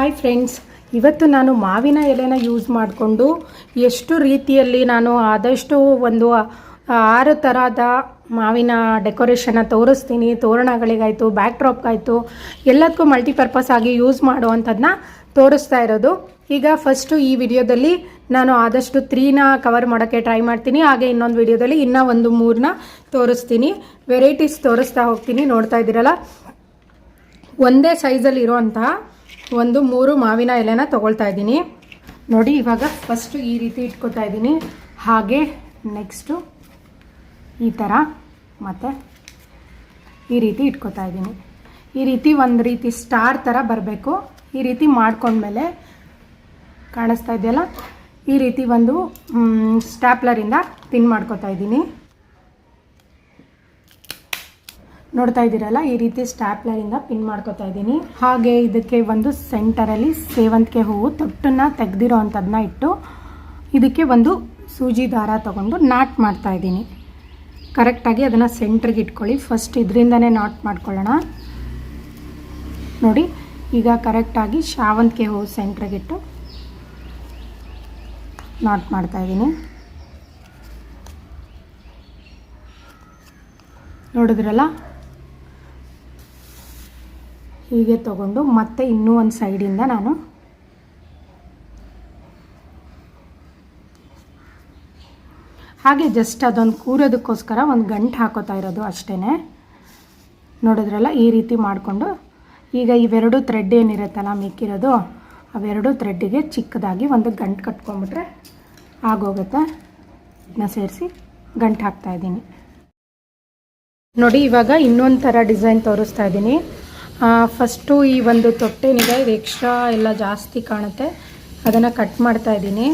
Hi friends ಇವತ್ತು ನಾನು ಮಾವಿನ ಎಲೆನ ಯೂಸ್ ಮಾಡಿಕೊಂಡು ಎಷ್ಟು ರೀತಿಯಲ್ಲಿ ನಾನು ಆದಷ್ಟು ಒಂದು ಆರು ಥರದ ಮಾವಿನ ಡೆಕೋರೇಷನ್ನ ತೋರಿಸ್ತೀನಿ, ತೋರಣಗಳಿಗಾಯಿತು ಬ್ಯಾಕ್ ಡ್ರಾಪ್ಗಾಯಿತು ಎಲ್ಲದಕ್ಕೂ ಮಲ್ಟಿಪರ್ಪಸ್ ಆಗಿ ಯೂಸ್ ಮಾಡುವಂಥದ್ದನ್ನ ತೋರಿಸ್ತಾ ಇರೋದು. ಈಗ ಫಸ್ಟು ಈ ವಿಡಿಯೋದಲ್ಲಿ ನಾನು ಆದಷ್ಟು ತ್ರೀನ ಕವರ್ ಮಾಡೋಕ್ಕೆ ಟ್ರೈ ಮಾಡ್ತೀನಿ, ಹಾಗೆ ಇನ್ನೊಂದು ವಿಡಿಯೋದಲ್ಲಿ ಇನ್ನೂ ಒಂದು ಮೂರನ್ನ ತೋರಿಸ್ತೀನಿ. ವೆರೈಟೀಸ್ ತೋರಿಸ್ತಾ ಹೋಗ್ತೀನಿ, ನೋಡ್ತಾ ಇದ್ದೀರಲ್ಲ? ಒಂದೇ ಸೈಜಲ್ಲಿ ಒಂದು ಮೂರು ಮಾವಿನ ಎಲೆನ ತೊಗೊಳ್ತಾ ಇದ್ದೀನಿ. ನೋಡಿ, ಇವಾಗ ಫಸ್ಟು ಈ ರೀತಿ ಇಟ್ಕೊತಾ ಇದ್ದೀನಿ. ಹಾಗೆ ನೆಕ್ಸ್ಟು ಈ ಥರ ಮತ್ತು ಈ ರೀತಿ ಇಟ್ಕೊತಾ ಇದ್ದೀನಿ. ಈ ರೀತಿ ಒಂದು ರೀತಿ ಸ್ಟಾರ್ ಥರ ಬರಬೇಕು. ಈ ರೀತಿ ಮಾಡ್ಕೊಂಡ್ಮೇಲೆ ಕಾಣಿಸ್ತಾ ಇದೆಯಲ್ಲ? ಈ ರೀತಿ ಒಂದು ಸ್ಟ್ಯಾಪ್ಲರಿಂದ ಪಿನ್ ಮಾಡ್ಕೊತಾ ಇದ್ದೀನಿ. ನೋಡ್ತಾ ಇದ್ದೀರಲ್ಲ, ಈ ರೀತಿ ಸ್ಟ್ಯಾಪ್ಲರಿಂದ ಪಿನ್ ಮಾಡ್ಕೊತಾ ಇದ್ದೀನಿ. ಹಾಗೆ ಇದಕ್ಕೆ ಒಂದು ಸೆಂಟರಲ್ಲಿ ಸೇವಂತಿಗೆ ಹೂವು ತೊಟ್ಟನ್ನು ತೆಗೆದಿರೋ ಅಂಥದ್ದನ್ನ ಇಟ್ಟು ಇದಕ್ಕೆ ಒಂದು ಸೂಜಿ ದಾರ ತಗೊಂಡು ನಾಟ್ ಮಾಡ್ತಾ ಇದ್ದೀನಿ. ಕರೆಕ್ಟಾಗಿ ಅದನ್ನು ಸೆಂಟ್ರಿಗೆ ಇಟ್ಕೊಳ್ಳಿ. ಫಸ್ಟ್ ಇದರಿಂದನೇ ನಾಟ್ ಮಾಡ್ಕೊಳ್ಳೋಣ. ನೋಡಿ, ಈಗ ಕರೆಕ್ಟಾಗಿ ಶಾವಂತಿಗೆ ಹೂವು ಸೆಂಟ್ರಿಗಿಟ್ಟು ನಾಟ್ ಮಾಡ್ತಾ ಇದ್ದೀನಿ. ನೋಡಿದ್ರಲ್ಲ ಹೀಗೆ ತಗೊಂಡು ಮತ್ತೆ ಇನ್ನೂ ಒಂದು ಸೈಡಿಂದ ನಾನು ಹಾಗೆ ಜಸ್ಟ್ ಅದೊಂದು ಕೂರೋದಕ್ಕೋಸ್ಕರ ಒಂದು ಗಂಟು ಹಾಕೋತಾ ಇರೋದು ಅಷ್ಟೇ ನೋಡಿದ್ರಲ್ಲ, ಈ ರೀತಿ ಮಾಡಿಕೊಂಡು ಈಗ ಇವೆರಡು ಥ್ರೆಡ್ ಏನಿರುತ್ತಲ್ಲ ಮಿಕ್ಕಿರೋದು, ಅವೆರಡು ಥ್ರೆಡ್ಡಿಗೆ ಚಿಕ್ಕದಾಗಿ ಒಂದು ಗಂಟು ಕಟ್ಕೊಂಡ್ಬಿಟ್ರೆ ಆಗೋಗುತ್ತೆ. ಇದನ್ನ ಸೇರಿಸಿ ಗಂಟು ಹಾಕ್ತಾ ಇದ್ದೀನಿ. ನೋಡಿ, ಇವಾಗ ಇನ್ನೊಂದು ಥರ ಡಿಸೈನ್ ತೋರಿಸ್ತಾ ಇದ್ದೀನಿ. ಫಸ್ಟು ಈ ಒಂದು ತೊಟ್ಟೆನಿದೆ ಇದು ಎಕ್ಸ್ಟ್ರಾ ಎಲ್ಲ ಜಾಸ್ತಿ ಕಾಣುತ್ತೆ. ಅದನ್ನು ಕಟ್ ಮಾಡ್ತಾ ಇದ್ದೀನಿ.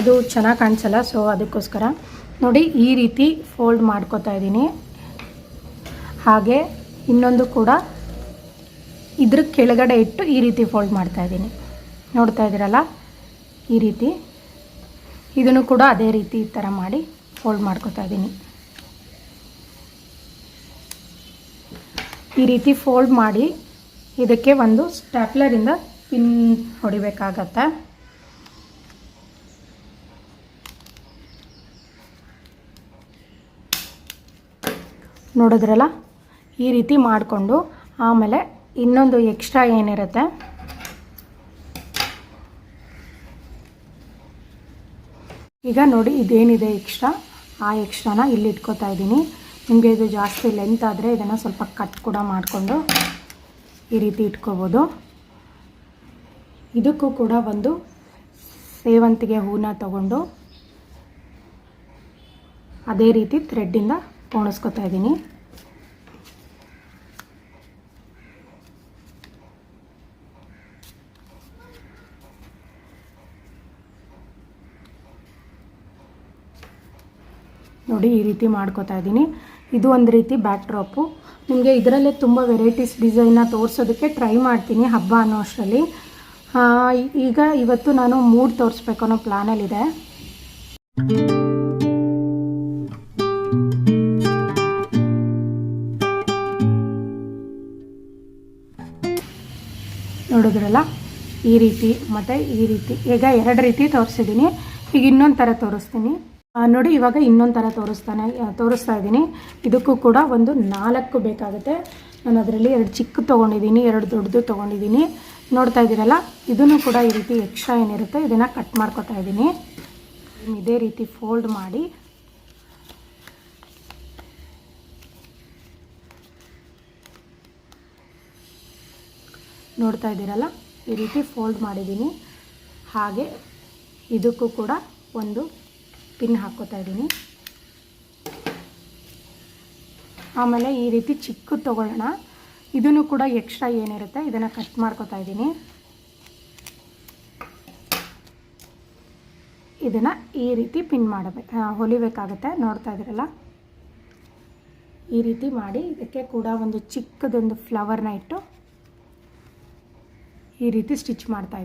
ಅದು ಚೆನ್ನಾಗಿ ಕಾಣಿಸಲ್ಲ ಸೊ ಅದಕ್ಕೋಸ್ಕರ. ನೋಡಿ, ಈ ರೀತಿ ಫೋಲ್ಡ್ ಮಾಡ್ಕೋತಾ ಇದ್ದೀನಿ. ಹಾಗೆ ಇನ್ನೊಂದು ಕೂಡ ಇದ್ರ ಕೆಳಗಡೆ ಇಟ್ಟು ಈ ರೀತಿ ಫೋಲ್ಡ್ ಮಾಡ್ತಾ ಇದ್ದೀನಿ. ನೋಡ್ತಾ ಇದ್ದೀರಲ್ಲ? ಈ ರೀತಿ. ಇದನ್ನು ಕೂಡ ಅದೇ ರೀತಿ ಈ ಥರ ಮಾಡಿ ಫೋಲ್ಡ್ ಮಾಡ್ಕೋತಾ ಇದ್ದೀನಿ. ಈ ರೀತಿ ಫೋಲ್ಡ್ ಮಾಡಿ ಇದಕ್ಕೆ ಒಂದು ಸ್ಟ್ಯಾಪ್ಲರಿಂದ ಪಿನ್ ಹೊಡಿಬೇಕಾಗತ್ತೆ. ನೋಡಿದ್ರಲ್ಲ? ಈ ರೀತಿ ಮಾಡಿಕೊಂಡು ಆಮೇಲೆ ಇನ್ನೊಂದು ಎಕ್ಸ್ಟ್ರಾ ಏನಿರುತ್ತೆ? ಈಗ ನೋಡಿ ಇದೇನಿದೆ ಎಕ್ಸ್ಟ್ರಾ ಆ ಎಕ್ಸ್ಟ್ರಾನ ಇಲ್ಲಿ ಇಟ್ಕೋತಾ ಇದ್ದೀನಿ. ನಿಮಗೆ ಇದು ಜಾಸ್ತಿ ಲೆಂತ್ ಆದರೆ ಇದನ್ನು ಸ್ವಲ್ಪ ಕಟ್ ಕೂಡ ಮಾಡಿಕೊಂಡು ಈ ರೀತಿ ಇಟ್ಕೋಬೋದು. ಇದಕ್ಕೂ ಕೂಡ ಒಂದು ಸೇವಂತಿಗೆ ಹೂನ ತಗೊಂಡು ಅದೇ ರೀತಿ ಥ್ರೆಡ್ಡಿಂದ ಪೋಣಿಸ್ಕೊತಾ ಇದ್ದೀನಿ. ನೋಡಿ ಈ ರೀತಿ ಮಾಡ್ಕೋತಾ ಇದ್ದೀನಿ. ಇದು ಒಂದು ರೀತಿ ಬ್ಯಾಕ್ ಡ್ರಾಪು ನಿಮಗೆ ಇದರಲ್ಲೇ ತುಂಬ ವೆರೈಟೀಸ್ ಡಿಸೈನ್ನ ತೋರಿಸೋದಕ್ಕೆ ಟ್ರೈ ಮಾಡ್ತೀನಿ ಹಬ್ಬ ಅನ್ನೋ ಅಷ್ಟರಲ್ಲಿ. ಈಗ ಇವತ್ತು ನಾನು ಮೂರು ತೋರಿಸ್ಬೇಕು ಅನ್ನೋ ಪ್ಲ್ಯಾನಲ್ಲಿದೆ ನೋಡಿದ್ರಲ್ಲ? ಈ ರೀತಿ, ಮತ್ತು ಈ ರೀತಿ. ಈಗ ಎರಡು ರೀತಿ ತೋರಿಸಿದ್ದೀನಿ. ಈಗ ಇನ್ನೊಂದು ಥರ ತೋರಿಸ್ತೀನಿ. ನೋಡಿ, ಇವಾಗ ಇನ್ನೊಂದು ಥರ ತೋರಿಸ್ತಾನೆ ತೋರಿಸ್ತಾ ಇದ್ದೀನಿ. ಇದಕ್ಕೂ ಕೂಡ ಒಂದು ನಾಲ್ಕು ಬೇಕಾಗುತ್ತೆ. ನಾನು ಅದರಲ್ಲಿ ಎರಡು ಚಿಕ್ಕ ತೊಗೊಂಡಿದ್ದೀನಿ, ಎರಡು ದೊಡ್ಡದು ತೊಗೊಂಡಿದ್ದೀನಿ. ನೋಡ್ತಾ ಇದ್ದೀರಲ್ಲ, ಇದನ್ನು ಕೂಡ ಈ ರೀತಿ ಎಕ್ಸ್ಟ್ರಾ ಏನಿರುತ್ತೆ, ಇದನ್ನು ಕಟ್ ಮಾಡ್ಕೊತಾ ಇದ್ದೀನಿ. ಇದೇ ರೀತಿ ಫೋಲ್ಡ್ ಮಾಡಿ. ನೋಡ್ತಾ ಇದ್ದೀರಲ್ಲ, ಈ ರೀತಿ ಫೋಲ್ಡ್ ಮಾಡಿದ್ದೀನಿ. ಹಾಗೆ ಇದಕ್ಕೂ ಕೂಡ ಒಂದು ಪಿನ್ ಹಾಕ್ಕೋತಾ ಇದ್ದೀನಿ. ಆಮೇಲೆ ಈ ರೀತಿ ಚಿಕ್ಕದು ತೊಗೊಳ್ಳೋಣ. ಇದನ್ನು ಕೂಡ ಎಕ್ಸ್ಟ್ರಾ ಏನಿರುತ್ತೆ, ಇದನ್ನು ಕಟ್ ಮಾಡ್ಕೋತಾ ಇದ್ದೀನಿ. ಇದನ್ನು ಈ ರೀತಿ ಪಿನ್ ಮಾಡಬೇಕು ಹೊಲಿಬೇಕಾಗುತ್ತೆ, ನೋಡ್ತಾ ಇದ್ದೀರಲ್ಲ? ಈ ರೀತಿ ಮಾಡಿ ಇದಕ್ಕೆ ಕೂಡ ಒಂದು ಚಿಕ್ಕದೊಂದು ಫ್ಲವರ್ನ ಇಟ್ಟು ಈ ರೀತಿ ಸ್ಟಿಚ್ ಮಾಡ್ತಾ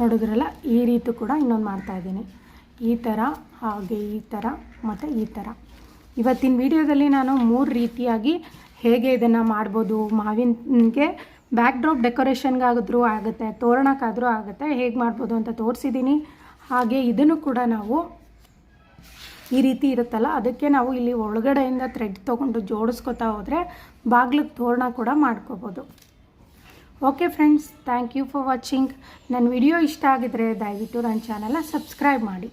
ನೋಡಿದ್ರಲ್ಲ, ಈ ರೀತಿ ಕೂಡ ಇನ್ನೊಂದು ಮಾಡ್ತಾಯಿದ್ದೀನಿ ಈ ಥರ ಹಾಗೆ ಈ ಥರ ಮತ್ತು ಈ ಥರ ಇವತ್ತಿನ ವಿಡಿಯೋದಲ್ಲಿ ನಾನು ಮೂರು ರೀತಿಯಾಗಿ ಹೇಗೆ ಇದನ್ನು ಮಾಡ್ಬೋದು, ಮಾವಿನಗೆ ಬ್ಯಾಕ್ ಡ್ರಾಪ್ ಡೆಕೋರೇಷನ್ಗಾದ್ರೂ ಆಗುತ್ತೆ, ತೋರಣಕ್ಕಾದರೂ ಆಗುತ್ತೆ, ಹೇಗೆ ಮಾಡ್ಬೋದು ಅಂತ ತೋರಿಸಿದ್ದೀನಿ ಹಾಗೆ ಇದನ್ನು ಕೂಡ ನಾವು ಈ ರೀತಿ ಇರುತ್ತಲ್ಲ, ಅದಕ್ಕೆ ನಾವು ಇಲ್ಲಿ ಒಳಗಡೆಯಿಂದ ಥ್ರೆಡ್ ತೊಗೊಂಡು ಜೋಡಿಸ್ಕೊತಾ ಹೋದರೆ ಬಾಗ್ಲಿಗೆ ತೋರಣ ಕೂಡ ಮಾಡ್ಕೋಬೋದು. Okay friends thank you for watching ನನ್ನ ವಿಡಿಯೋ ಇಷ್ಟ ಆಗಿದ್ರೆ ದಯವಿಟ್ಟು ನನ್ನ ಚಾನಲ್ನ ಸಬ್ಸ್ಕ್ರೈಬ್ ಮಾಡಿ.